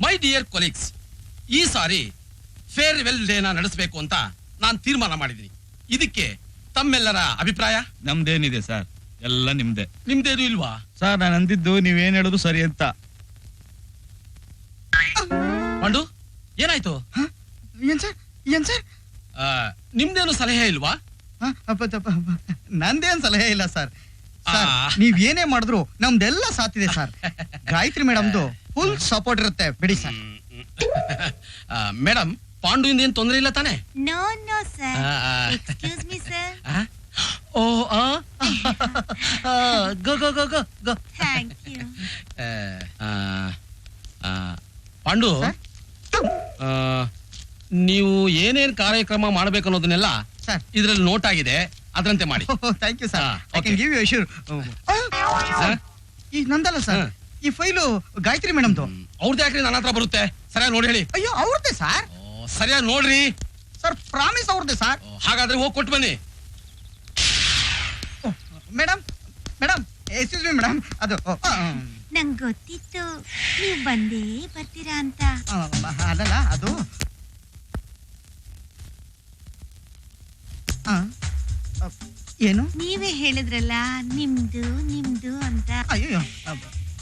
My dear colleagues ಈ ಸಾರಿ farewell ಡೇನ ನಡೆಸಬೇಕು ಅಂತ ನಾನು ತೀರ್ಮಾನ ಮಾಡಿದ್ದೀನಿ. ಇದಕ್ಕೆ ತಮ್ಮೆಲ್ಲರ ಅಭಿಪ್ರಾಯ? ನಮ್ದೇನಿದೆ ಸರ್? ಎಲ್ಲ ನಿಮ್ದೆ. ನಿಮ್ದೇನು ಇಲ್ವಾ? ಸರ್ ನಾನು ಅಂದಿದ್ದು ನೀವೇನ್ ಹೇಳೋದು ಸರಿ ಅಂತ. ಪಾಂಡು ಏನಾಯ್ತು? ಏನ್ ಸರ್? ಏನ್ ಸರ್? ಆ, ನಿಮ್ದೇನು ಸಲಹೆ ಇಲ್ವಾ? ಹ? ಅಪ್ಪ. ನಂದೇನ್ ಸಲಹೆ ಇಲ್ಲ ಸರ್. ಸರ್ ಆ. ನೀವ್ ಏನೇ ಮಾಡಿದ್ರು ನಮ್ದೆಲ್ಲ ಸಾತಿದೆ ಸರ್. ಗಾಯತ್ರಿ ಮೇಡಮ್ದು ಫುಲ್ ಸಪೋರ್ಟ್ ಇರುತ್ತೆ. ಬಿಡಿ ಸರ್. ಮೇಡಮ್ ಪಾಂಡುವಿಂದ ಏನ್ ತೊಂದರೆ ಇಲ್ಲ ತಾನೆ? ಓ ಆ? Go go go go go. Thank you ಆ, ಆ, ಪಾಂಡು ಸರ್? ಆ, ನೀವು ಏನೇನ್ ಕಾರ್ಯಕ್ರಮ ಮಾಡ್ಬೇಕು ಅನ್ನೋದನ್ನೆಲ್ಲ ಸರ್. ಇದ್ರಲ್ಲಿ ನೋಟ್ ಆಗಿದೆ. ಅದರಂತೆ ಮಾಡಿ. ಥ್ಯಾಂಕ್ ಯು ಸರ್ ಹಾ, I can. Give you assure sir? ಈ ನಂದಲ್ಲ ಸರ್. ಹಾ. ಈ ಫೈಲು ಗಾಯತ್ರಿ ಮೇಡಮ್ದು. ಅವ್ರದ್ದು ಯಾಕ್ರಿ ನನ್ನ ಹತ್ರ ಬರುತ್ತೆ? ಸರಿಯಾಗಿ ನೋಡಿ ಹೇಳಿ. ಅಯ್ಯೋ ಅವ್ರದ್ದೇ ಸರ್? ಓ, ಸರಿಯಾಗಿ ನೋಡ್ರಿ. ಸರ್ ಪ್ರಾಮಿಸ್ ಅವ್ರದ್ದೇ ಸರ್. ಓ, ಹಾಗಾದ್ರೆ ಹೋಗಿ ಕೊಟ್ಟು ಬನ್ನಿ. Madam madam excuse me madam ಅದು ಆ, ನಂಗ್ ಗೊತ್ತಿತ್ತು. ನೀವ್ ಬಂದೇ ಬರ್ತೀರಾ ಅಂತ. ಆ, ಅದಲ್ಲ ಅದು. ಆ, ಏನು? ನೀವೇ ಹೇಳಿದ್ರಲ್ಲ ನಿಮ್ದು ನಿಮ್ದು ಅಂತ. ಅಯ್ಯೋ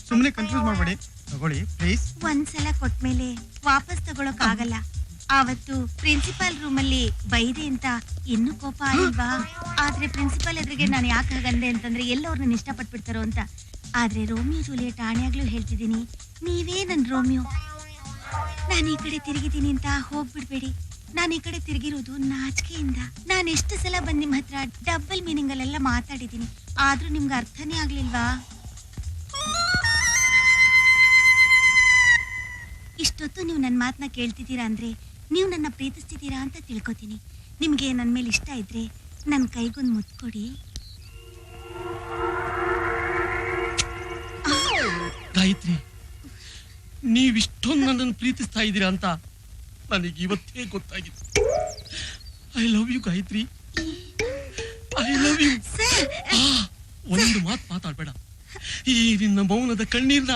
ಸುಮ್ಮನೆ ಕನ್ಫ್ಯೂಸ್ ಮಾಡಬೇಡಿ. ತಗೊಳ್ಳಿ ಪ್ಲೀಸ್ ಒಂದ್ಸಲ ಕೊಟ್ಮೇಲೆ ವಾಪಸ್ ತಗೊಳಕ್ ಆಗಲ್ಲ ಆವತ್ತು ಪ್ರಿನ್ಸಿಪಾಲ್ ರೂಮ್ ಅಲ್ಲಿ ಬೈದೆ ಅಂತ ಇನ್ನು ಕೋಪ ಆಗಿಲ್ವಾ ಆದ್ರೆ ಪ್ರಿನ್ಸಿಪಾಲ್ ಎದುರಿಗೆ ನಾನು ಯಾಕೆ ಹಾಗಂದೆ ಅಂತಂದ್ರೆ ಎಲ್ಲವ್ರನ್ನ ಇಷ್ಟಪಟ್ಬಿಡ್ತಾರೋ ಅಂತ. ಆದ್ರೆ ರೋಮಿಯೋ ಜೂಲಿಯಟ್ ಆಣೆಯಾಗ್ಲೂ ಹೇಳ್ತಿದ್ದೀನಿ, ನೀವೇ ನನ್ ರೋಮಿಯೋ. ನಾನು ಈ ಕಡೆ ತಿರುಗಿದ್ದೀನಿ ಅಂತ ಹೋಗ್ಬಿಡ್ಬೇಡಿ. ನಾನು ಈ ಕಡೆ ತಿರುಗಿರೋದು ನಾಚಿಕೆಯಿಂದ. ನಾನು ಎಷ್ಟು ಸಲ ಬಂದ್ ನಿಮ್ ಹತ್ರ ಡಬಲ್ ಮೀನಿಂಗ್ ಅಲ್ಲೆಲ್ಲ ಮಾತಾಡಿದ್ದೀನಿ. ಆದ್ರೂ ನಿಮ್ಗೆ ಅರ್ಥನೇ ಆಗ್ಲಿಲ್ವಾ? ಇಷ್ಟೊತ್ತು ನೀವು ನನ್ನ ಮಾತನ್ನ ಕೇಳ್ತಿದ್ದೀರಾ ಅಂದ್ರೆ ನೀವು ನನ್ನ ಪ್ರೀತಿಸ್ತಿದ್ದೀರಾ ಅಂತ ತಿಳ್ಕೊತೀನಿ. ನಿಮ್ಗೆ ನನ್ನ ಮೇಲೆ ಇಷ್ಟ ಇದ್ರೆ ನನ್ನ ಕೈಗೊಂದು ಮುತ್ಕೊಡಿ ಗಾಯತ್ರಿ ನೀವಿಷ್ಟೊಂದು ನನ್ನನ್ನು ಪ್ರೀತಿಸ್ತಾ ಇದ್ದೀರಾ ಅಂತ ನನಗೆ ಇವತ್ತೇ ಗೊತ್ತಾಗಿದೆ. I love you Gayatri. I love you ಒಂದು ಮಾತು ಮಾತಾಡ್ಬೇಡ. ಈ ನಿನ್ನ ಮೌನದ ಕಣ್ಣೀರ್ನ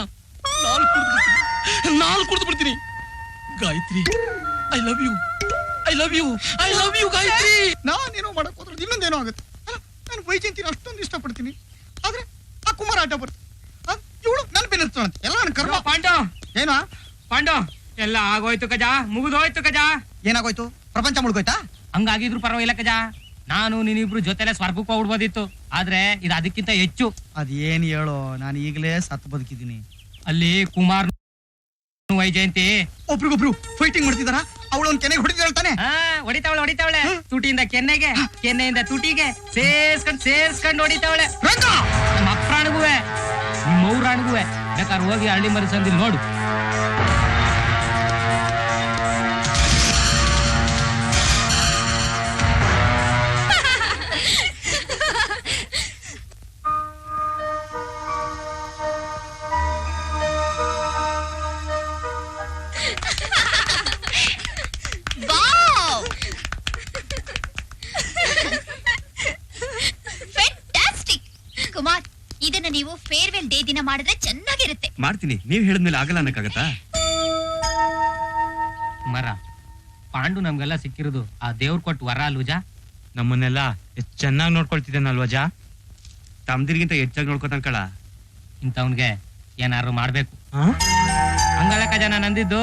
ನಾನು ನಾನು ಕುಡಿದು ಬಿಡ್ತೀನಿ. Gayatri I love you I love you I love you Gayatri. ನಾನೇನೋ ಮಾಡಕ್ ಹೋದ್ರೆ ಇನ್ನೊಂದೇನೋ ಆಗುತ್ತೆ. ನಾನು ವೈಜಯಂತಿನ ಅಷ್ಟೊಂದು ಇಷ್ಟಪಡ್ತೀನಿ. ಆದ್ರೆ ಆ ಕುಮಾರ ಆಟ ಬರ್ತೀನಿ ಇವಳು ನನ್ನ ಬೆನ್ನಿರ್ತಾಳಂತೆ ಎಲ್ಲ ನನ್ನ ಕರ್ಮ. ಪಾಂಡ. ಏನೋ? ಪಾಂಡ ಎಲ್ಲ ಆಗೋಯ್ತು ಕಜಾ ಮುಗಿದೋಯ್ತು ಕಜಾ. ಏನಾಗೋಯ್ತು? ಪ್ರಪಂಚ ಮುಳುಗೋಯ್ತಾ? ಹಂಗಾಗಿದ್ರು ಪರವಾಗಿಲ್ಲ ಕಜಾ. ನಾನು ನೀನಿಬ್ರು ಜೊತೆಲೆ ಸ್ವರ್ಗಕ್ಕೆ ಹೋಗ್ಬಿಡ್ಬೋದಿತ್ತು. ಆದ್ರೆ ಇದು ಅದಕ್ಕಿಂತ ಹೆಚ್ಚು. ಅದೇನು ಹೇಳೋ ನಾನು ಈಗಲೇ ಸತ್ತು ಬದುಕಿದ್ದೀನಿ. ಅಲ್ಲಿ ಕುಮಾರ್ ವೈಜಯಂತಿ. ಒಬ್ರಿಗೊಬ್ರು ಫೈಟಿಂಗ್ ಮಾಡ್ತಿದಾರ? ಅವಳು ಒಂದ್ ಕೆನೆಗೆ ಹೊಡಿತಾಳೆ ತಾನೆ? ಹಾ ಹೊಡಿತಾವಳೆ ಹೊಡಿತಾವಳೆ. ತುಟಿಯಿಂದ ಕೆನ್ನೆಗೆ ಕೆನ್ನೆಯಿಂದ ತುಟಿಗೆ ಸೇರ್ಸ್ಕೊಂಡ್ ಸೇರ್ಸ್ಕೊಂಡ್ ಹೊಡಿತಾವಳೆ. ರಂಗ ನಮ್ಮ ಅಪ್ರಾಣಿಗುವೆ ನಿಮ್ಮ ಬೇಕಾದ್ರೆ ಹೋಗಿ ಹಳ್ಳಿ ಮರಿ ಸಂದಿಲ್ ನೋಡು. ನೀವು ಫೇರ್ವೆಲ್ ಡೇ ದಿನ ಮಾಡಿದ್ರೆ ಚೆನ್ನಾಗಿರುತ್ತೆ. ಮಾಡ್ತೀನಿ. ನೀವ್ ಹೇಳಿದ್ಮೇಲೆ ಆಗಲ್ಲ ಅನ್ನಕ್ಕಾಗತ್ತಾ? ಮರ ಪಾಂಡು ನಮ್ಗೆಲ್ಲ ಸಿಕ್ಕಿರೋದು ಆ ದೇವ್ರ ಕೊಟ್ಟು ವರ ಅಲ್ವುಜಾ ನಮ್ಮನ್ನೆಲ್ಲ ಎಷ್ಟ್ ಚೆನ್ನಾಗಿ ನೋಡ್ಕೊಳ್ತಿದ್ದೇನಲ್ವಾ ಜಾ? ತಮ್ದಿರ್ಗಿಂತ ಹೆಚ್ಚಾಗಿ ನೋಡ್ಕೊತಾನ ಕಳ ಇಂಥವ್ನ್ಗೆ ಏನಾರು ಮಾಡ್ಬೇಕು. ಹಂಗಲಕ್ಕ ಜನ ನಂದಿದ್ದು ಅಂದಿದ್ದು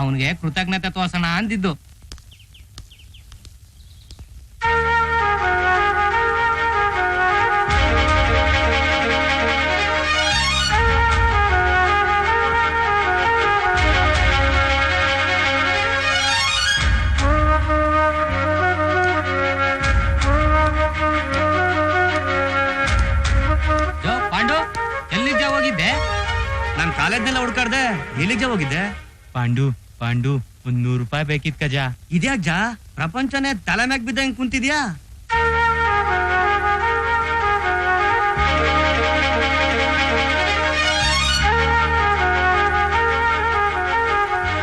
ಅವನ್ಗೆ ಕೃತಜ್ಞತೆ ತೋರ್ಸೋಣ ಅಂದಿದ್ದು. ಎಲ್ಲಿಗ್ ಜಾ ಹೋಗಿದ್ದೆ? ಪಾಂಡು ಪಾಂಡು ಒಂದ್ ನೂರು ರೂಪಾಯಿ ಬೇಕಿತ್ ಕಜ. ಇದ್ಯಾಕ್ ಜಾ? ಪ್ರಪಂಚನೇ ತಲೆ ಮ್ಯಾಗ್ ಬಿದ್ದಂಗ್ ಕುಂತಿದ್ಯಾ?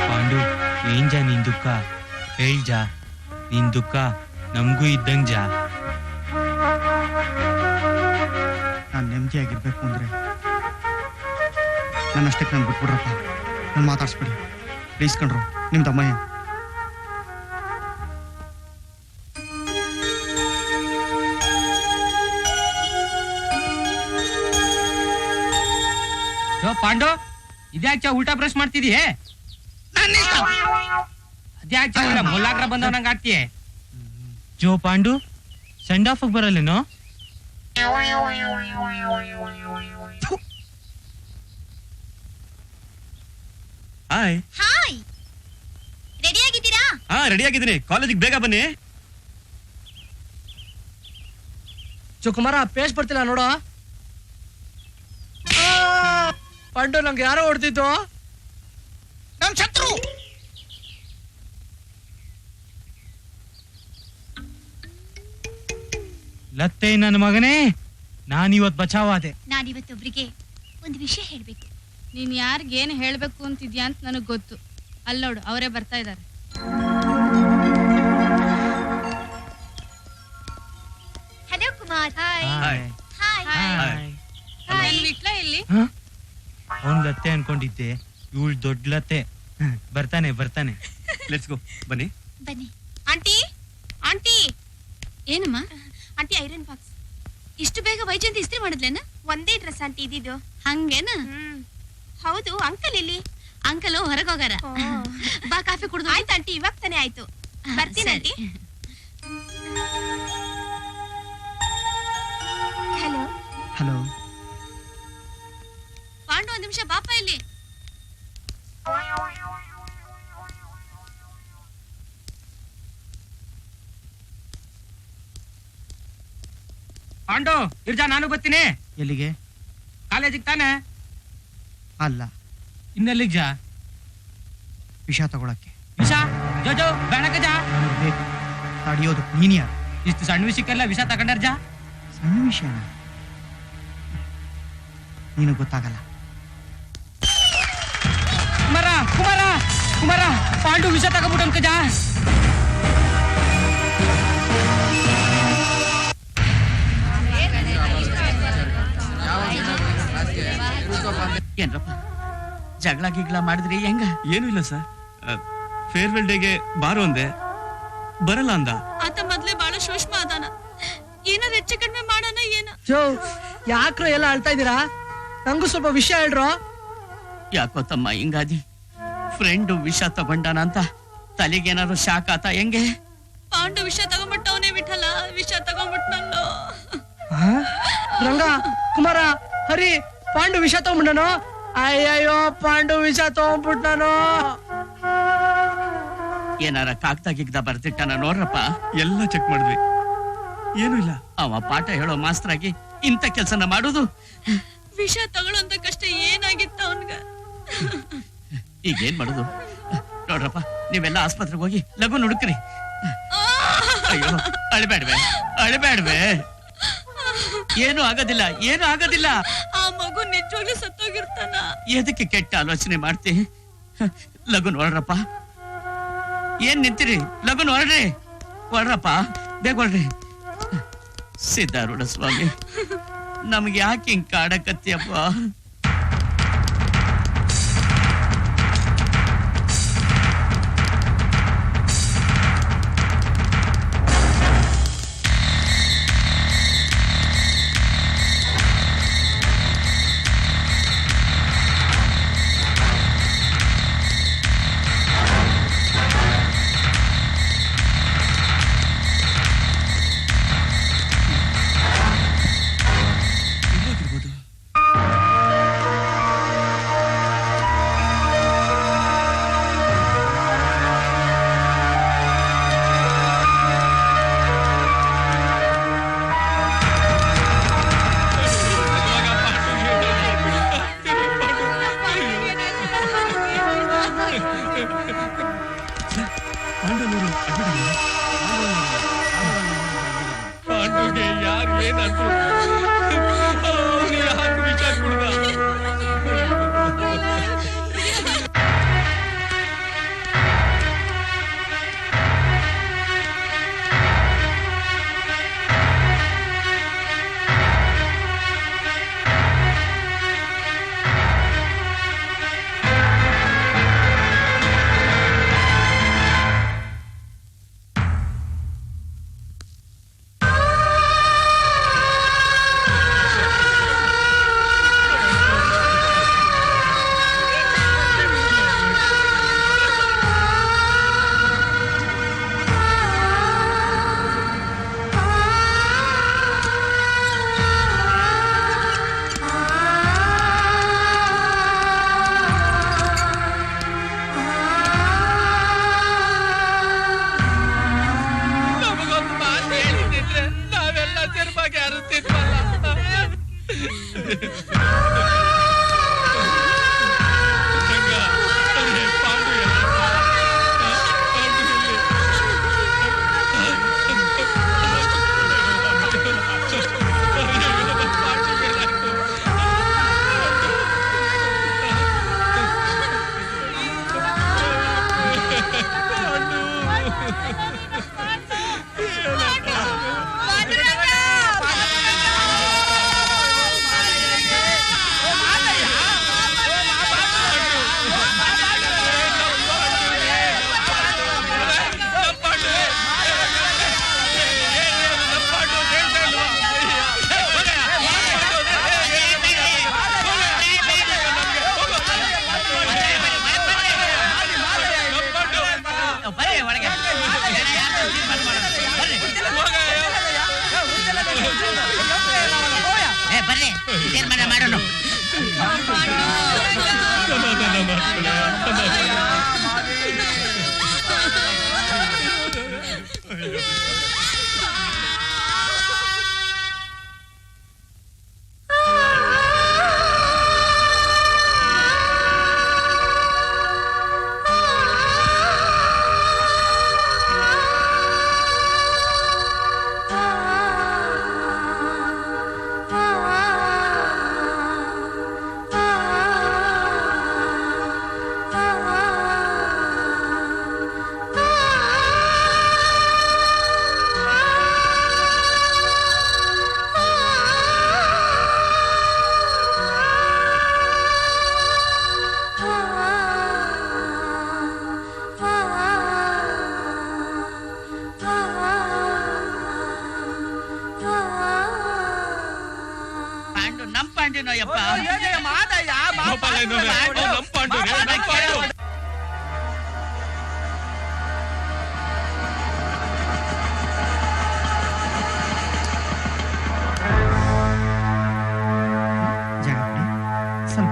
ಪಾಂಡು ಏನ್ ಜಾ ನಿನ್ ದುಃಖ? ಹೇಳ್ ಜಾ. ನಿನ್ ದುಃಖ ನಮಗೂ ಇದ್ದಂಗ್ ಜಾ. ನಾನು ನೆಮ್ಮದಿಯಾಗಿರ್ಬೇಕು ಅಂದ್ರೆ. ನನ್ನಷ್ಟಕ್ಕೆ ನಾನು ಬಿಟ್ಬಿಡ್ರಪ್ಪ. ನಾನು ಮಾತಾಡಿಸ್ಬಿಡಿ. ಪ್ಲೀಸ್ ಕಣ್ರು ನಿಮ್ಮ ತಮ್ಮಯ್ಯ. ಜೋ ಪಾಂಡು ಇದ್ಯಾಕೆ ಉಲ್ಟಾ ಬ್ರಷ್ ಮಾಡ್ತಿದೀಯೇ? ಅದ್ಯಾಕೆ ಮುಲ್ಲಾಗ್ರ ಬಂದವನಂಗ ಆಡ್ತೀಯ? ಜೋ ಪಾಂಡು ಸೆಂಡ್ ಆಫ್ ಬರಲ್ಲೇನೋ? ಹಾಯ್ ಹಾಯ್ ರೆಡಿ ಆಗಿದ್ದೀರಾ? ಹಾ ರೆಡಿ ಆಗಿದ್ದೀನಿ. ಕಾಲೇಜಿಗೆ ಬೇಗ ಬನ್ನಿ. ಕುಮಾರ ಪೇಸ್ಟ್ ಬರ್ತಿಲ್ಲ ನೋಡೋ. ಪಂಡು ನಂಗೆ ಯಾರೋ ಹೊಡ್ತಿದ್ದು? ನಮ್ ಶತ್ರು. ಲತ್ತೆ ನನ್ನ ಮಗನೇ ನಾನಿವತ್ ಬಚಾವಾದೆ ನಾನಿವತ್ತೊಬ್ರಿಗೆ ಒಂದು ವಿಷಯ ಹೇಳ್ಬೇಕು. ನೀನ್ ಯಾರಿಗೇನು ಹೇಳ್ಬೇಕು ಅಂತಿದ್ಯಾ ಅಂತ ನನಗ್ ಗೊತ್ತು. ಅಲ್ಲೋಡು ನೋಡು ಅವರೇ ಬರ್ತಾ ಇದ್ದಾರೆ hello Kumar. Hi hi hi hi ನನ್ ವಿಟ್ಲ ಇಲ್ಲಿ? ಅವ್ನ್ ಲತ್ತೆ ಅನ್ಕೊಂಡಿದ್ದೆ. ಇವಳು ದೊಡ್ಡ ಲತ್ತೆ ಹ್ಮ್, ಬರ್ತಾನೆ ಬರ್ತಾನೆ. ಲೆಟ್ಸ್ ಗೋ ಬನ್ನಿ. ಬನ್ನಿ. Aunty aunty. ಏನಮ್ಮ? Aunty iron box. ಇಷ್ಟು ಬೇಗ ವೈಜಯಂತಿ ಇಸ್ತ್ರಿ ಮಾಡಿದ್ಲೇನ? ಒಂದೇ ಡ್ರೆಸ್ ಆಂಟಿ ಇದ್ದಿದ್ದು ಹಂಗೇನ? ಹೌದು ಅಂಕಲ್ ಇಲ್ಲಿ ಅಂಕಲ್ ಹೊರಗೋಗಾರ ಬಾ ಕಾಫಿ ಕುಡ್ದು ಆಯ್ತು ಆಂಟಿ ಇವಾಗ ತಾನೇ ಆಯ್ತು. ಬರ್ತೀನಿ ಆಂಟಿ. ಹಲೋ. ಹಲೋ. ಪಾಂಡು ಒಂದ್ ನಿಮಿಷ ಬಾಪ ಇಲ್ಲಿ. ಪಾಂಡು ಇರ್ಜಾ ನಾನು ಬರ್ತೀನಿ. ಎಲ್ಲಿಗೆ? ಕಾಲೇಜಿಗೆ ತಾನೆ. ಅಲ್ಲ. ಇನ್ನೆಲ್ಲಿಗ್ ಜಾ? ವಿಷ ತಗೊಳಕ್ಕೆ. ವಿಷ? ಜೋಜೋ ಬೇಡಕ ಜಾ. ಬೇಕು. ತಡಿಯೋದು ನೀನ್ ಯಾರು ಇಷ್ಟು ಸಣ್ಣ ವಿಷಯಕ್ಕೆಲ್ಲ ವಿಷ ತಗೊಂಡಾರ ಜಾ. ಸಣ್ಣ ವಿಷಯನ? ನೀನು ಗೊತ್ತಾಗಲ್ಲ. ಕುಮಾರ ಕುಮಾರ ಕುಮಾರ ಪಾಂಡು ವಿಷ ತಗೊಂಡ್ಬಿಟ್ಟು ಜಾ. ಏನ್ರಪ್ಪ? ಜಗಳ ಗಿಗ್ಳ ಮಾಡಿದ್ರಿ ಹೆಂಗ? ಏನು ಇಲ್ಲ ಸರ್. ಫೇರ್ವೆಲ್ ಡೇಗೆ ಬಾರೋ ಅಂದೆ. ಬರಲ್ಲ ಅಂದ. ಆತ ಮೊದ್ಲೇ ಬಹಳ ಸೂಕ್ಷ್ಮ ಅದಾನ. ಏನಾರ ಹೆಚ್ಚು ಕಡಿಮೆ ಮಾಡೋಣ ಏನ? ಜೋ ಯಾಕ್ರೋ ಎಲ್ಲ ಅಳ್ತಾ ಇದ್ದೀರಾ? ನಂಗೂ ಸ್ವಲ್ಪ ವಿಷಯ ಹೇಳ್ರೋ? ಯಾಕೋ ತಮ್ಮ ಹಿಂಗಾದಿ? ಫ್ರೆಂಡು ವಿಷ ತಗೊಂಡಾನ ಅಂತ? ತಲೆಗೇನಾದ್ರು ಶಾಕ್ ಆತ ಹೆಂಗೆ? ಪಾಂಡು ವಿಷ ತಗೊಂಡ್ಬಿಟ್ಟವನೇ ಬಿಟ್ಟಲ್ಲ ವಿಷ ತಗೊಂಡ್ಬಿಟ್ನಲ್ಲೋ. ರಂಗ ಕುಮಾರ ಹರಿ ಪಾಂಡು ವಿಷ ತಗೊಂಡ್ಬಿಟ್ಟನು ಅಯ್ಯಯ್ಯೋ ಪಾಂಡು ವಿಷ ತಗೊಂಡ್ಬಿಟ್ಟಾನು ಏನಾರ ಕಾಗ್ದಾಗಿಗ್ದ ಗಿಗ್ದ ಬರ್ದಿಟ್ಟಾನ ನೋಡ್ರಪ್ಪ. ಎಲ್ಲ ಚೆಕ್ ಮಾಡಿದ್ವಿ. ಏನೂ ಇಲ್ಲ. ಅವ ಪಾಠ ಹೇಳೋ ಮಾಸ್ತ್ರಾಗಿ ಇಂಥ ಕೆಲ್ಸನ ಮಾಡುದು. ವಿಷ ತಗೊಳ್ಳೋಂತ ಕಷ್ಟ ಏನಾಗಿತ್ತ ಅವನ್ಗ? ಈಗೇನ್ ಮಾಡೋದು? ನೋಡ್ರಪ್ಪ ನೀವೆಲ್ಲ ಆಸ್ಪತ್ರೆಗೆ ಹೋಗಿ ಲಘು ಹುಡುಕ್ರಿ. ಅಯ್ಯೋ ಅಳಬೇಡ್ವೆ ಅಳಬೇಡ್ವೆ ಏನು ಆಗೋದಿಲ್ಲ ಏನು ಆಗೋದಿಲ್ಲ. ಸತ್ತೋಗಿರ್ತಾನ ಎದಕ್ಕೆ ಕೆಟ್ಟ ಆಲೋಚನೆ ಮಾಡ್ತಿ? ಲಗುನ್ ಹೊರಡ್ರಪ್ಪ ಏನ್ ನಿಂತಿರಿ? ಲಗುನ್ ಹೊರಡ್ರಿ ಹೊರಡ್ರಪ್ಪ ಬೇಗ ಹೊರಡ್ರಿ ಸಿದ್ಧಾರೂಢ ಸ್ವಾಮಿ, ನಮ್ಗೆ ಯಾಕೆ ಹಿಂಗ್ ಕಾಡಕತ್ತಿಯಪ್ಪ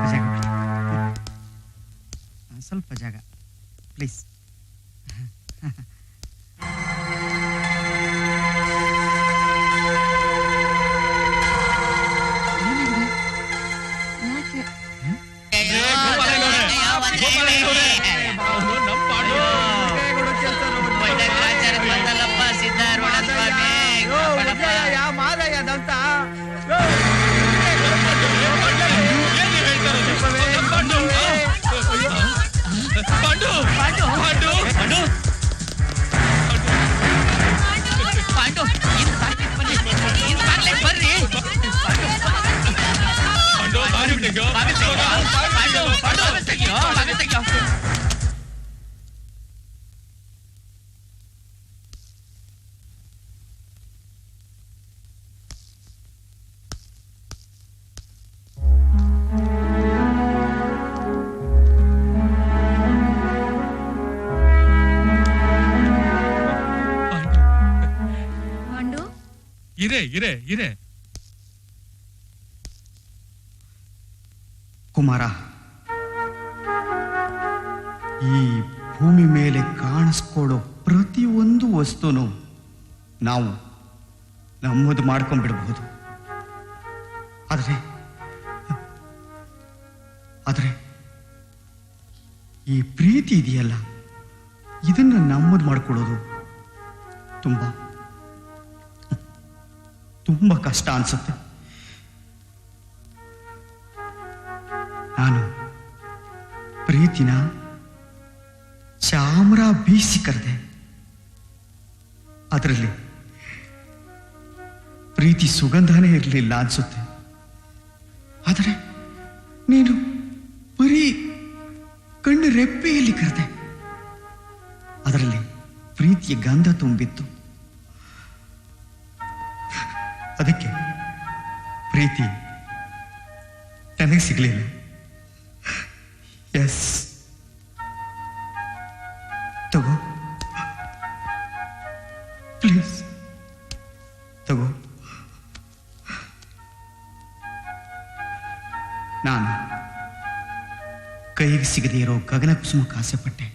ಜಾಗ ಸ್ವಲ್ಪ ಜಾಗ. ಪ್ಲೀಸ್ ಪಾಂಡು ಬಾಗಿಲು ತೆಗ್ಯೋ. ಬಾಗಿಲು ತೆಗ್ಯೋ. ಪಾಂಡು ಬಾಗಿಲು ತೆಗ್ಯೋ ಬಾಗಿಲು ತೆಗ್ಯೋ ಪಾಂಡು ಮಂಡು ಇರೆ ಇರೆ ಇರೆ ಕುಮಾರ, ಈ ಭೂಮಿ ಮೇಲೆ ಕಾಣಿಸ್ಕೊಳ್ಳೋ ಪ್ರತಿಯೊಂದು ವಸ್ತುನು ನಾವು ನಮ್ಮದು ಮಾಡ್ಕೊಂಡ್ಬಿಡ್ಬಹುದು ಆದರೆ ಆದರೆ ಈ ಪ್ರೀತಿ ಇದೆಯಲ್ಲ, ಇದನ್ನ ನಮ್ಮದು ಮಾಡ್ಕೊಳ್ಳೋದು ತುಂಬ ತುಂಬ ಕಷ್ಟ ಅನ್ಸುತ್ತೆ. ನಾನು ಪ್ರೀತಿನ ಚಾಮರ ಬೀಸಿ ಕರೆದೆ. ಅದರಲ್ಲಿ ಪ್ರೀತಿ ಸುಗಂಧನೇ ಇರಲಿಲ್ಲ ಅನ್ಸುತ್ತೆ. ಆದರೆ ನೀನು ಬರೀ ಕಣ್ಣು ರೆಪ್ಪೆಯಲ್ಲಿ ಕರೆದೆ. ಅದರಲ್ಲಿ ಪ್ರೀತಿಯ ಗಂಧ ತುಂಬಿತ್ತು. ಅದಕ್ಕೆ ಪ್ರೀತಿ ನನಗೆ ಸಿಗಲಿಲ್ಲ. ಎಸ್ ತಗೋ ಪ್ಲೀಸ್ ತಗೋ ನಾನು ಕೈಗೆ ಸಿಗದೇ ಇರೋ ಗಗನ ಕುಸುಮಕ್ಕೆ ಆಸೆ ಪಟ್ಟೆ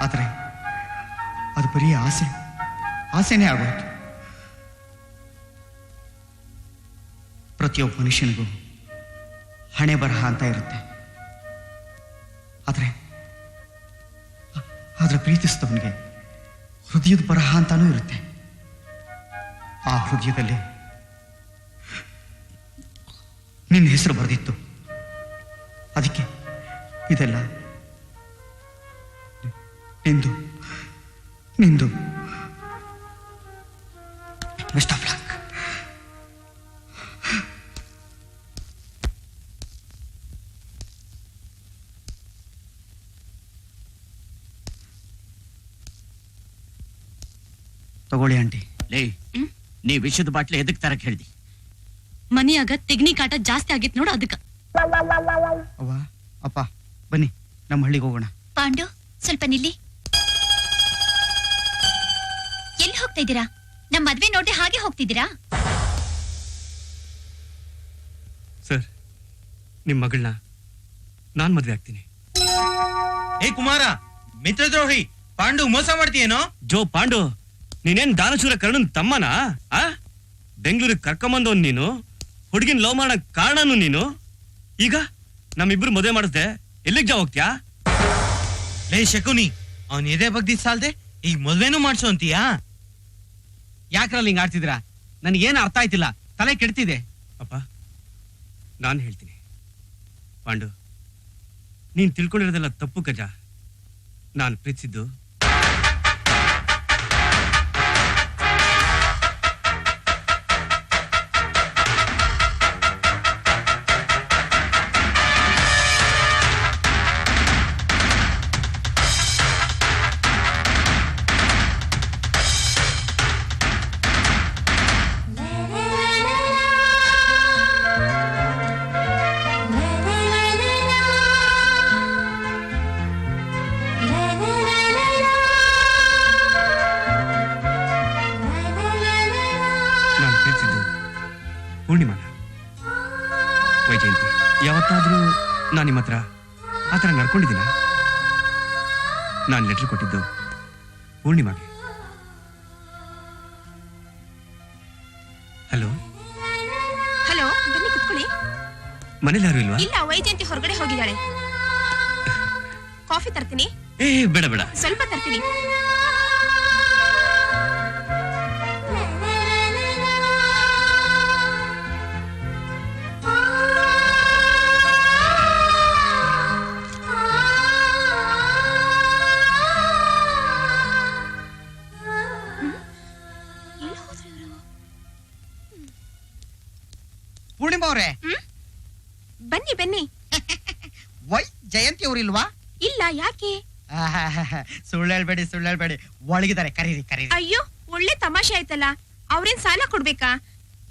ಆದರೆ ಅದು ಬರೀ ಆಸೆ ಆಸೆನೇ ಆಗೋಯ್ತು ಪ್ರತಿಯೊಬ್ಬ ಮನುಷ್ಯನಿಗೂ ಹಣೆ ಬರಹ ಅಂತ ಇರುತ್ತೆ. ಆದರೆ ಆದರೆ ಪ್ರೀತಿಸಿದವನಿಗೆ ಹೃದಯದ ಬರಹ ಅಂತಾನೂ ಇರುತ್ತೆ. ಆ ಹೃದಯದಲ್ಲಿ ನಿನ್ನ ಹೆಸರು ಬರೆದಿತ್ತು. ಅದಕ್ಕೆ ಇದೆಲ್ಲ ನಿಂದು ನಿಂದು. ಬೆಸ್ಟ್ ಆಫ್ ಲಕ್ ತಗೊಳ್ಳಿ ಆಂಟಿ. ಲೇ ನೀ ವಿಷದ ಬಾಟ್ಲಿ ಎದಕ್ ತರಕ್ ಹೇಳ್ದಿ? ಮನಿಯಾಗ ತೆಗ್ನಿ ಕಾಟ ಜಾಸ್ತಿ ಆಗಿತ್ತು ನೋಡು ಅದಕ್ಕ ಅವ್ವ ಅಪ್ಪ ಬನ್ನಿ ನಮ್ಮ ಹಳ್ಳಿಗೆ ಹೋಗೋಣ. ಪಾಂಡು ಸ್ವಲ್ಪ ನಿಲ್ಲಿ. ಎಲ್ಲಿ ಹೋಗ್ತಾ ಇದ್ದೀರಾ? ನಮ್ ಮದ್ವೆ ನೋಡ್ದೆ ಹಾಗೆ ಹೋಗ್ತಿದ್ದೀರಾ? ಸರ್ ನಿಮ್ ಮಗಳನ್ನ ನಾನ್ ಮದ್ವೆ ಆಗ್ತೀನಿ. ಏ ಕುಮಾರ ಮಿತ್ರದ್ರೋಹಿ ಪಾಂಡು ಮೋಸ ಮಾಡ್ತೀಯೇನೋ? ಜೋ ಪಾಂಡು ನೀನೇನ್ ದಾನಶೂರ ಕರ್ಣನ್ ತಮ್ಮನ? ಆ? ಬೆಂಗಳೂರಿಗೆ ಕರ್ಕೊಂಬಂದವನ್ ನೀನು? ಹುಡುಗಿನ ಲವ್ ಮಾಡಕ್ ಕಾರಣನು ನೀನು? ಈಗ ನಮ್ಮಿಬ್ರು ಮದುವೆ ಮಾಡಿಸ್ದೆ ಎಲ್ಲಿಗ್ ಜಾ ಹೋಗ್ತ್ಯಾ? ಲೇ ಶಕುನಿ ಅವನ್ ಎದೆ ಬಗ್ದಿ ಸಾಲ್ದೆ ಈಗ ಮದ್ವೆನೂ ಮಾಡ್ಸೋ ಅಂತೀಯಾ? ಯಾಕ್ರಲ್ಲಿ ಹಿಂಗ್ ಆಡ್ತಿದ್ರ ನನಗೇನು ಅರ್ಥ ಆಯ್ತಿಲ್ಲ. ತಲೆ ಕೆಡ್ತಿದೆ. ಅಪ್ಪ ನಾನು ಹೇಳ್ತೀನಿ. ಪಾಂಡು ನೀನ್ ತಿಳ್ಕೊಂಡಿರೋದೆಲ್ಲ ತಪ್ಪು ಕಜ ನಾನು ಪ್ರೀತಿಸಿದ್ದು ನಾನು ನಿಮ್ಮ ಹತ್ರ ಆ ಥರ ನಡ್ಕೊಂಡಿದ್ದೀನ? ನಾನು ಲೆಟ್ರ್ ಕೊಟ್ಟಿದ್ದು ಪೂರ್ಣಿಮಾಗೆ. ಹಲೋ ಹಲೋ ಬನ್ನಿ ಕುತ್ಕೊಳ್ಳಿ. ಮನೇಲಿ ಯಾರು ಇಲ್ವಾ? ಇಲ್ಲ ವೈಜಯಂತಿ ಹೊರಗಡೆ ಹೋಗಿದ್ದಾಳೆ ಕಾಫಿ ತರ್ತೀನಿ. ಏ ಬೇಡ ಬೇಡ. ಸ್ವಲ್ಪ ತರ್ತೀನಿ. ಬನ್ನಿ ಬನ್ನಿ. ವೈ ಜಯಂತಿ ಅವ್ರಿಲ್ವಾ ಇಲ್ಲ ಯಾಕೆ? ಸುಳ್ಳು ಹೇಳ್ಬೇಡಿ ಸುಳ್ಳು ಹೇಳ್ಬೇಡಿ ಒಳಗಿದ್ದಾರೆ ಕರೀರಿ ಕರೀರಿ. ಅಯ್ಯೋ ಒಳ್ಳೆ ತಮಾಷೆ ಆಯ್ತಲ್ಲ. ಅವ್ರೇನ್ ಸಾಲ ಕೊಡ್ಬೇಕಾ?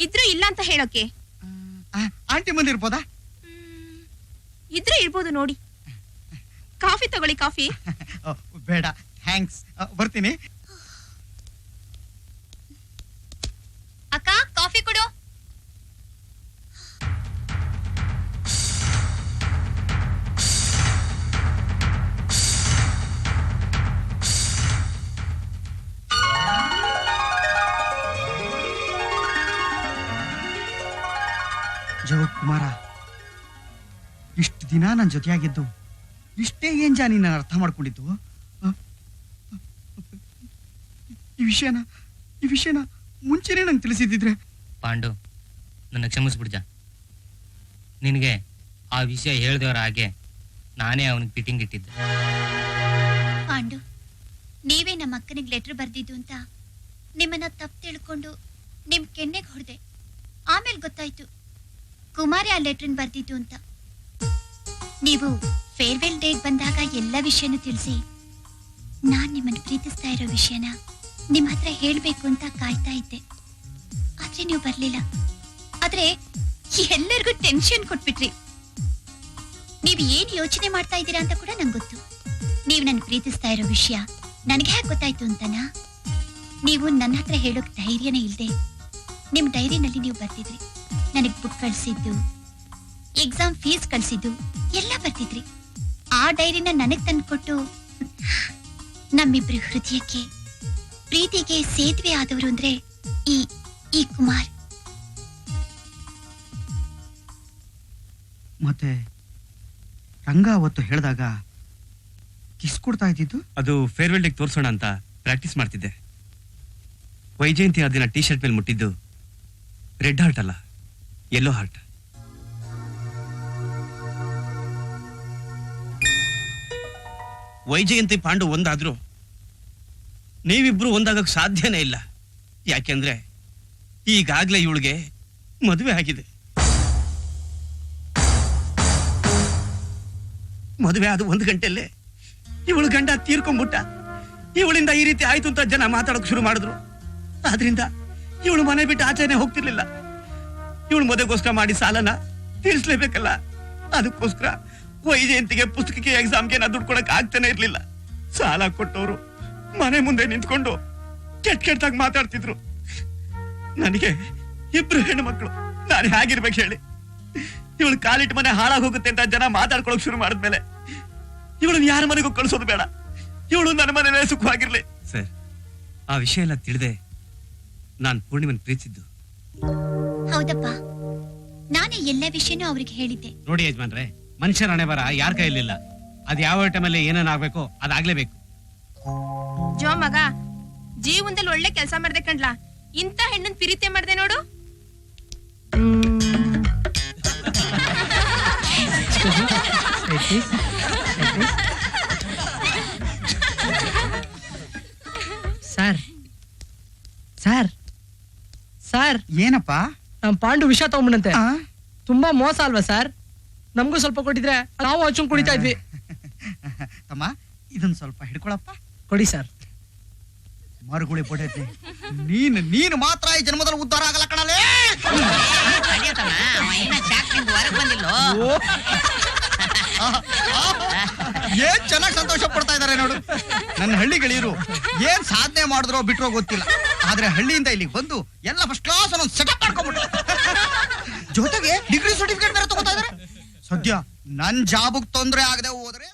ಇದ್ರು ಇಲ್ಲ ಅಂತ ಹೇಳೋಕೆ. ಆಂಟಿ ಮುಂದೆ ಇರ್ಬೋದಾ? ಇದ್ರೆ ಇರ್ಬೋದು ನೋಡಿ. ಕಾಫಿ ತಗೊಳ್ಳಿ ಕಾಫಿ. ಓ, ಬೇಡ. ಥ್ಯಾಂಕ್ಸ್. ಬರ್ತೀನಿ. ಅಕ್ಕ ಕಾಫಿ ಕೊಡು. ಜೋ ಕುಮಾರ ಇಷ್ಟು ದಿನ ನನ್ನ ಜೊತೆಯಾಗಿದ್ದು ಇಷ್ಟೇ ಏನ್ ಜಾನಿ ನಾನು ಅರ್ಥ ಮಾಡ್ಕೊಂಡಿದ್ದು? ಈ ವಿಷಯನ ಈ ವಿಷಯನ ಮುಂಚೆನೇ ನಂಗೆ ತಿಳಿಸಿದ್ದಿದ್ರೆ. ಪಾಂಡು ನನ್ನ ಕ್ಷಮಿಸ್ಬಿಡ್ಜ ನಿನಗೆ ಆ ವಿಷಯ ಹೇಳಿದವರ ಹಾಗೆ ನಾನೇ ಅವನಿಗೆ ಫಿಟ್ಟಿಂಗ್ ಇಟ್ಟಿದ್ದೆ. ಪಾಂಡು ನೀವೇ ನಮ್ಮ ಅಕ್ಕನಿಗೆ ಲೆಟರ್ ಬರ್ದಿದ್ದು ಅಂತ ನಿಮ್ಮನ್ನ ತಪ್ಪು ತಿಳ್ಕೊಂಡು ನಿಮ್ ಕೆನ್ನೆಗೆ ಹೊಡೆದೆ. ಆಮೇಲೆ ಗೊತ್ತಾಯ್ತು. ಕುಮಾರಿ ಆ ಲೆಟ್ರನ್ ಬರ್ದಿದ್ದು ಅಂತ. ನೀವು ಫೇರ್ವೆಲ್ ಡೇಟ್ ಬಂದಾಗ ಎಲ್ಲ ವಿಷಯನೂ ತಿಳಿಸಿ. ನಾನ್ ನಿಮ್ಮನ್ನ ಪ್ರೀತಿಸ್ತಾ ಇರೋ ವಿಷಯನ ನಿಮ್ ಹತ್ರ ಹೇಳ್ಬೇಕು ಅಂತ ಕಾಯ್ತಾ ಇದ್ದೆ. ಆದ್ರೆ ನೀವು ಬರ್ಲಿಲ್ಲ. ಆದ್ರೆ ಎಲ್ಲರಿಗೂ ಟೆನ್ಷನ್ ಕೊಟ್ಬಿಟ್ರಿ. ನೀವು ಏನ್ ಯೋಚನೆ ಮಾಡ್ತಾ ಇದ್ದೀರಾ ಅಂತ ಕೂಡ ನಂಗೆ ಗೊತ್ತು. ನೀವು ನನ್ನ ಪ್ರೀತಿಸ್ತಾ ಇರೋ ವಿಷಯ ನನಗೆ ಹ್ಯಾಕ್ ಗೊತ್ತಾಯ್ತು ಅಂತನಾ? ನೀವು ನನ್ನ ಹತ್ರ ಹೇಳೋಕ್ ಧೈರ್ಯನೇ ಇಲ್ಲದೆ ನಿಮ್ ಡೈರಿನಲ್ಲಿ ನೀವು ಬರ್ತಿದ್ರಿ ನನಗೆ ಬುಕ್ ಕಳ್ಸಿದ್ದು ಎಕ್ಸಾಮ್ ಫೀಸ್ ಕಳ್ಸಿದ್ದು ಎಲ್ಲ ಬರ್ತಿದ್ರಿ ಆ ಡೈರಿನ ನನಗ್ ತಂದ್ಕೊಟ್ಟು ನಮ್ಮಿಬ್ರ ಹೃದಯಕ್ಕೆ ಪ್ರೀತಿಗೆ ಸೇತುವೆ ಆದವರು ಅಂದ್ರೆ ಈ ಈ ಕುಮಾರ್. ಮತ್ತೆ ರಂಗ ಅವತ್ತು ಹೇಳಿದಾಗ ಕಿಸ್ ಕೊಡ್ತಾ ಇದ್ದಿದ್ದು? ಅದು ಫೇರ್ವೆಲ್ ಡೇಗೆ ತೋರಿಸೋಣ ಅಂತ ಪ್ರಾಕ್ಟೀಸ್ ಮಾಡ್ತಿದ್ದೆ. ವೈಜಯಂತಿ ಆ ದಿನ ಟೀ ಶರ್ಟ್ ಮೇಲೆ ಮುಟ್ಟಿದ್ದು ರೆಡ್ ಹಾರ್ಟ್ ಅಲ್ಲ. Yellow heart. ವೈಜಯಂತಿ ಪಾಂಡು ಒಂದಾದ್ರು ನೀವಿಬ್ರು ಒಂದಾಗಕ್ ಸಾಧ್ಯನೇ ಇಲ್ಲ. ಯಾಕೆಂದ್ರೆ ಈಗಾಗ್ಲೇ ಇವಳಿಗೆ ಮದುವೆ ಆಗಿದೆ. ಮದುವೆ ಆದ ಒಂದು ಗಂಟೆಲ್ಲೇ ಇವಳು ಗಂಡ ತೀರ್ಕೊಂಡ್ಬಿಟ್ಟ. ಇವಳಿಂದ ಈ ರೀತಿ ಆಯ್ತು ಅಂತ ಜನ ಮಾತಾಡೋಕ್ ಶುರು ಮಾಡಿದ್ರು. ಆದ್ರಿಂದ ಇವಳು ಮನೆ ಬಿಟ್ಟು ಆಚೆನೆ ಹೋಗ್ತಿರ್ಲಿಲ್ಲ. ಇವಳು ಮದುವೆಗೋಸ್ಕರ ಮಾಡಿ ಸಾಲನ ತೀರಿಸ್ಲೇಬೇಕಲ್ಲ? ಅದಕ್ಕೋಸ್ಕರ ವೈಜಯಂತಿಗೆ ಪುಸ್ತಕಕ್ಕೆ ಎಕ್ಸಾಮ್ಗೆ ನಾ ದುಡ್ಡು ಕೊಡಕ್ ಆಗ್ತಾನೆ ಇರ್ಲಿಲ್ಲ. ಸಾಲ ಕೊಟ್ಟವರು ಮನೆ ಮುಂದೆ ನಿಂತ್ಕೊಂಡು ಕೆಟ್ಟ ಕೆಟ್ಟದಾಗ ಮಾತಾಡ್ತಿದ್ರು. ನನಗೆ ಇಬ್ರು ಹೆಣ್ಣು ಮಕ್ಕಳು ನಾನು ಹೇಗಿರ್ಬೇಕು ಹೇಳಿ? ಇವಳು ಕಾಲಿಟ್ಟು ಮನೆ ಹಾಳಾಗಿ ಹೋಗುತ್ತೆ ಅಂತ ಜನ ಮಾತಾಡ್ಕೊಳಕ್ ಶುರು ಮಾಡಿದ್ಮೇಲೆ ಇವಳನ್ನ ಯಾರ ಮನೆಗೂ ಕಳಿಸೋದು ಬೇಡ. ಇವಳು ನನ್ನ ಮನೇಲೆ ಸುಖವಾಗಿರ್ಲಿ. ಸರ್, ಆ ವಿಷಯ ಎಲ್ಲ ತಿಳಿದೆ ನಾನು ಪೂರ್ಣಿಮನ್ ಪ್ರೀತಿಸಿದ್ದು ಹೌದಪ್ಪ. ನಾನೇ ಎಲ್ಲ ವಿಷಯನೂ ಅವ್ರಿಗೆ ಹೇಳಿದ್ದೆ. ನೋಡಿ ಯಜಮಾನ್ರೆ ಮನುಷ್ಯರ ಹಣೆ ಬರ ಯಾರ ಕೈಯಲ್ಲಿಲ್ಲ. ಅದ್ ಯಾವ ಟೈಮಲ್ಲಿ ಏನೇನ್ ಆಗ್ಬೇಕೋ ಅದಾಗ್ಲೇಬೇಕು. ಜೋ ಮಗ ಜೀವನದಲ್ಲಿ ಒಳ್ಳೆ ಕೆಲಸ ಮಾಡ್ದೆ ಕಣ್ಲಾ? ಇಂತ ಹೆಣ್ಣನ್ ಪ್ರೀತಿ ಮಾಡ್ದೆ ನೋಡು. Sir sir sir. ಏನಪ್ಪ? ನಮ್ ಪಾಂಡು ವಿಷ ತಗೊಂಡ್ಬಿಡಂತೆ ಆ? ತುಂಬಾ ಮೋಸ ಅಲ್ವಾ ಸರ್? ನಮಗೂ ಸ್ವಲ್ಪ ಕೊಟ್ಟಿದ್ರೆ ನಾವು ಹಂಚ್ಕೊಂಡ್ ಕುಡಿತಾ ಇದ್ವಿ. ತಮ್ಮ ಇದನ್ನ ಸ್ವಲ್ಪ ಹಿಡ್ಕೊಳಪ್ಪ. ಕೊಡಿ ಸರ್. ಮರುಗುಳಿ ಪೊಡೈತೆ ನೀನು ನೀನು ಮಾತ್ರ ಈ ಜನ್ಮದಲ್ಲಿ ಉದ್ಧಾರ ಆಗಲ್ಲ ಕಣಲೇ ಏನ್ ಚೆನ್ನಾಗಿ ಸಂತೋಷ ಪಡ್ತಾ ಇದಾರೆ ನೋಡು. ನನ್ನ ಹಳ್ಳಿ ಗೆಳೆಯರು ಏನ್ ಸಾಧನೆ ಮಾಡಿದ್ರೋ ಬಿಟ್ರೋ ಗೊತ್ತಿಲ್ಲ. ಆದ್ರೆ ಹಳ್ಳಿಯಿಂದ ಇಲ್ಲಿಗೆ ಬಂದು ಎಲ್ಲ ಫಸ್ಟ್ ಕ್ಲಾಸ್ ಅನ್ನೊಂದು ಸೆಟಪ್ ಮಾಡ್ಕೊಂಡ್ಬಿಟ್ರು. ಜೊತೆಗೆ ಡಿಗ್ರಿ ಸರ್ಟಿಫಿಕೇಟ್ ಬೇರೆ ತಗೋತಾ ಇದಾರೆ. ಸದ್ಯ ನನ್ ಜಾಬ್ ತೊಂದ್ರೆ ಆಗದೆ ಹೋದ್ರೆ